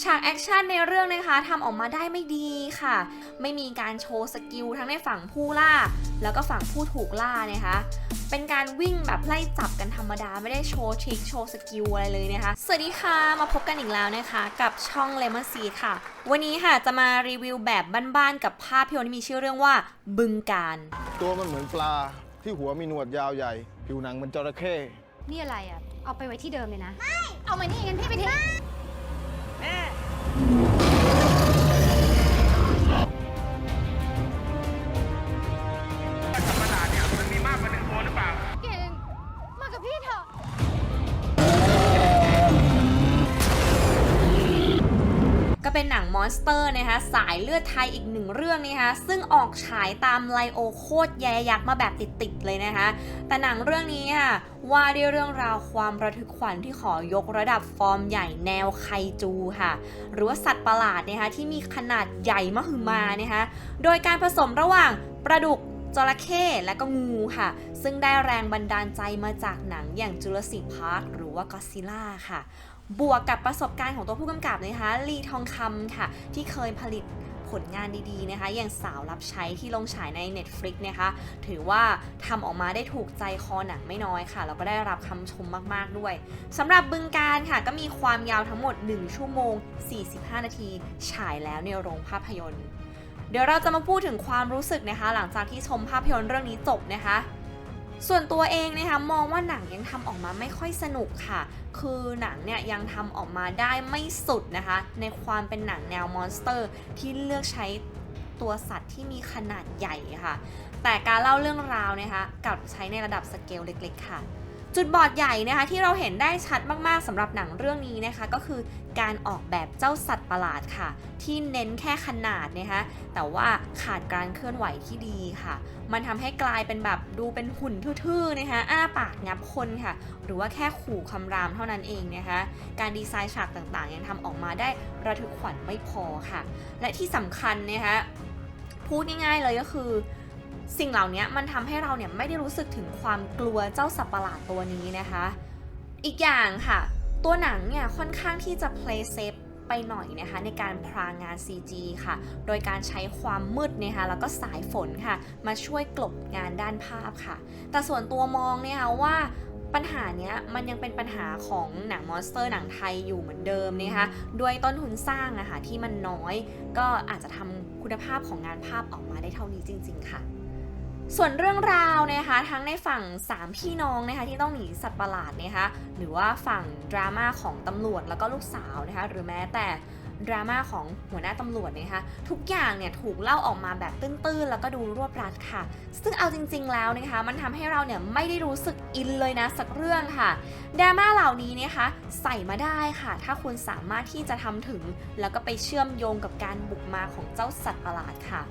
ฉากแอคชั่นในเรื่องนะคะทำออกมาได้ไม่ดีค่ะ ไม่มีการโชว์สกิลทั้งในฝั่งผู้ล่า แล้วก็ฝั่งผู้ถูกล่านะคะ เป็นการวิ่งแบบไล่จับกันธรรมดาไม่ได้โชว์ทริคโชว์สกิลอะไรเลยนะคะ สวัสดีค่ะมาพบกันอีกแล้วนะคะ กับช่อง Lemon s e e ค่ะ วันนี้ค่ะจะมารีวิวแบบบ้านๆกับภาพยนตร์ที่มีชื่อเรื่องว่าบึงการตัวมันเหมือนปลาที่หัวมีหนวดยาวใหญ่ ผิวหนังเหมือนจระเข้นี่อะไรอะ เอาไปไว้ที่เดิมเลยนะ ไม่ เอามานี่งั้นพี่ไปทิ้ง เป็นหนังมอนสเตอร์นะคะสายเลือดไทยอีกหนึ่งเรื่องนะคะซึ่งออกฉายตามไลโอโคตรแยยักษ์มาแบบติดๆเลยนะคะ แต่หนังเรื่องนี้ค่ะว่าด้วยเรื่องราวความระทึกขวัญที่ขอยกระดับฟอร์มใหญ่แนวไคจูค่ะ หรือว่าสัตว์ประหลาดนะคะที่มีขนาดใหญ่มหึมานะคะโดยการผสมระหว่างปลาดุกจระเข้และก็งูค่ะ ซึ่งได้แรงบันดาลใจมาจากหนังอย่าง Jurassic Park หรือว่า Godzilla ค่ะ บวกกับประสบการณ์ของตัวผู้กำกับนะคะลีทองคำค่ะ ที่เคยผลิตผลงานดีๆนะคะ อย่างสาวรับใช้ที่ลงฉายใน Netflix นะคะ ถือว่าทำออกมาได้ถูกใจคอหนังไม่น้อยค่ะ แล้วก็ได้รับคำชมมากๆด้วยสำหรับบึงการค่ะ ก็มีความยาวทั้งหมด 1 ชั่วโมง 45 นาที ฉายแล้วในโรงภาพยนตร์ เดี๋ยวเราจะมาพูดถึงความรู้สึกนะคะ หลังจากที่ชมภาพยนตร์เรื่องนี้จบนะคะ ส่วนตัวเองนะคะมองว่าหนังยังทำออกมาไม่ค่อยสนุกค่ะ คือหนังเนี่ยยังทำออกมาได้ไม่สุดนะคะ ในความเป็นหนังแนวมอนสเตอร์ ที่เลือกใช้ตัวสัตว์ที่มีขนาดใหญ่ค่ะ แต่การเล่าเรื่องราวนะคะกลับใช้ในระดับสเกลเล็กๆค่ะ จุดบอดใหญ่นะคะที่เราเห็นได้ชัดมากๆสำหรับหนังเรื่องนี้นะคะ ก็คือการออกแบบเจ้าสัตว์ประหลาดค่ะ ที่เน้นแค่ขนาดนะคะแต่ว่าขาดการเคลื่อนไหวที่ดีค่ะ มันทำให้กลายเป็นแบบดูเป็นหุ่นทื่อๆนะคะอ้าปากงับคนค่ะ หรือว่าแค่ขู่คำรามเท่านั้นเองนะคะ การดีไซน์ฉากต่างๆ ยังทำออกมาได้ระทึกขวัญไม่พอค่ะ และที่สำคัญนะคะพูดง่ายๆเลยก็คือ สิ่งเหล่านี้มันทำให้เราเนี่ยไม่ได้รู้สึกถึงความกลัวเจ้าสัตว์ประหลาดตัวนี้นะคะ อีกอย่างค่ะ ตัวหนังเนี่ยค่อนข้างที่จะ play safe ไปหน่อยนะคะในการพรางงาน CG ค่ะ โดยการใช้ความมืดนะคะแล้วก็สายฝนค่ะ มาช่วยกลบงานด้านภาพค่ะ แต่ส่วนตัวมองเนี่ยคะว่าปัญหาเนี้ยมันยังเป็นปัญหาของหนังมอนสเตอร์หนังไทยอยู่เหมือนเดิมนะคะด้วยต้นทุนสร้างอะค่ะที่มันน้อย ก็อาจจะทำคุณภาพของงานภาพออกมาได้เท่านี้จริง ๆ ค่ะ ส่วนเรื่องราวนะคะทั้งในฝั่ง 3 พี่น้องนะคะที่ต้องหนีสัตว์ประหลาดนะคะหรือว่าฝั่งดราม่าของตำรวจแล้วก็ลูกสาวนะคะหรือแม้แต่ดราม่าของหัวหน้าตำรวจนะคะทุกอย่างเนี่ยถูกเล่าออกมาแบบตื้นๆ แล้วก็ดูรวบรัดค่ะ ซึ่งเอาจริงๆแล้วนะคะ มันทำให้เราเนี่ยไม่ได้รู้สึกอินเลยนะสักเรื่องค่ะดราม่าเหล่านี้นะคะใส่มาได้ค่ะ ถ้าคุณสามารถที่จะทำถึง แล้วก็ไปเชื่อมโยงกับการบุกมาของเจ้าสัตว์ประหลาดค่ะ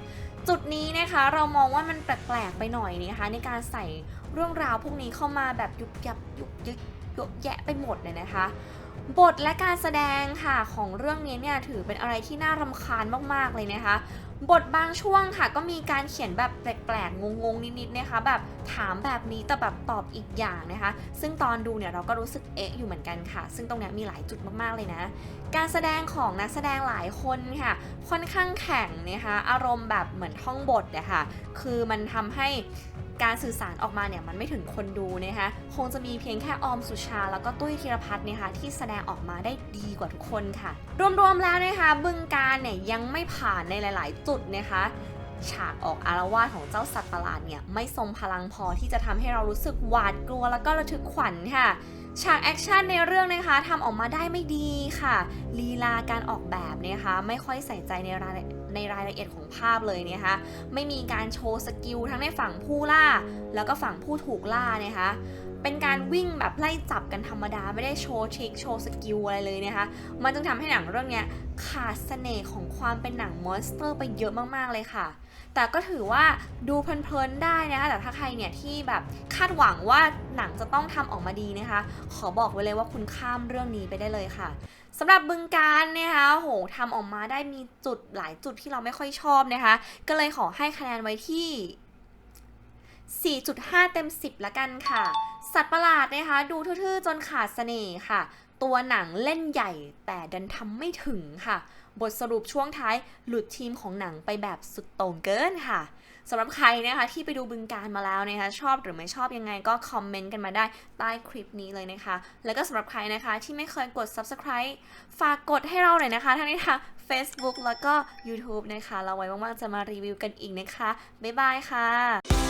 จุดนี้นะคะเรามองว่ามันแปลกๆไปหน่อยนะคะ ในการใส่เรื่องราวพวกนี้เข้ามาแบบยุบยับยุบยึกยุบแยะไปหมดเลยนะคะ บทและการแสดงค่ะของเรื่องนี้เนี่ยถือเป็นอะไรที่น่ารำคาญมากๆเลยนะคะ บทบางช่วงค่ะ ก็มีการเขียนแบบแปลกๆ งงๆ นิดๆ นะคะ แบบถามแบบนี้แต่แบบตอบอีกอย่างนะคะ ซึ่งตอนดูเนี่ยเราก็รู้สึกเอ๊ะอยู่เหมือนกันค่ะ ซึ่งตรงนี้มีหลายจุดมากๆ เลยนะ การแสดงของนักแสดงหลายคนค่ะ ค่อนข้างแข็งนะคะ อารมณ์แบบเหมือนท่องบทนะค่ะคือมันทำให้ การสื่อสารออกมาเนี่ยมันไม่ถึงคนดูนะคะคงจะมีเพียงแค่ออมสุชา แล้วก็ตุ้ยธีรพัฒน์นะคะที่แสดงออกมาได้ดีกว่าทุกคนค่ะ รวมๆแล้วนะคะบึงการเนี่ยยังไม่ผ่านในหลาย ๆ จุดนะคะฉากออกอารวาสของเจ้าสัตว์ประหลาดเนี่ยไม่ทรงพลังพอที่จะทำให้เรารู้สึกหวาดกลัวแล้วก็ระทึกขวัญค่ะฉากแอคชั่นในเรื่องนะคะทำออกมาได้ไม่ดีค่ะลีลาการออกแบบเนี่ยนะคะไม่ค่อยใส่ใจในราย ในรายละเอียดของภาพเลยนะคะไม่มีการโชว์สกิลทั้งในฝั่งผู้ล่า แล้วก็ฝั่งผู้ถูกล่านะคะ เป็นการวิ่งแบบไล่จับกันธรรมดาไม่ได้โชว์ทริคโชว์สกิลอะไรเลยนะคะมันจึงทำให้หนังเรื่องนี้ขาดเสน่ห์ของความเป็นหนังมอนสเตอร์ไปเยอะมากๆเลยค่ะ แต่ก็ถือว่าดูเพลินๆได้นะคะแต่ถ้าใครเนี่ยที่แบบคาดหวังว่าหนังจะต้องทำออกมาดีนะคะ ขอบอกไว้เลยว่าคุณข้ามเรื่องนี้ไปได้เลยค่ะสำหรับบึงการนะคะโหทำออกมาได้มีจุดหลายจุดที่เราไม่ค่อยชอบนะคะ ก็เลยขอให้คะแนนไว้ที่ 4.5 เต็ม 10 ละกันค่ะ สัตว์ประหลาดนะคะ ดูทื่อๆ จนขาดเสน่ห์ค่ะ ตัวหนังเล่นใหญ่แต่ดันทำไม่ถึงค่ะ บทสรุปช่วงท้ายหลุดทีมของหนังไปแบบสุดโต่งเกินค่ะสำหรับใครนะคะที่ไปดูบึงการมาแล้วนะคะชอบหรือไม่ชอบยังไงก็คอมเมนต์กันมาได้ใต้คลิปนี้เลยนะคะ แล้วก็สำหรับใครนะคะที่ไม่เคยกด subscribe ฝากกดให้เราหน่อยนะคะทั้งในทาง Facebook แล้วก็ YouTube นะคะ เราไว้ว่างๆจะมารีวิวกันอีกนะคะ บ๊ายบายค่ะ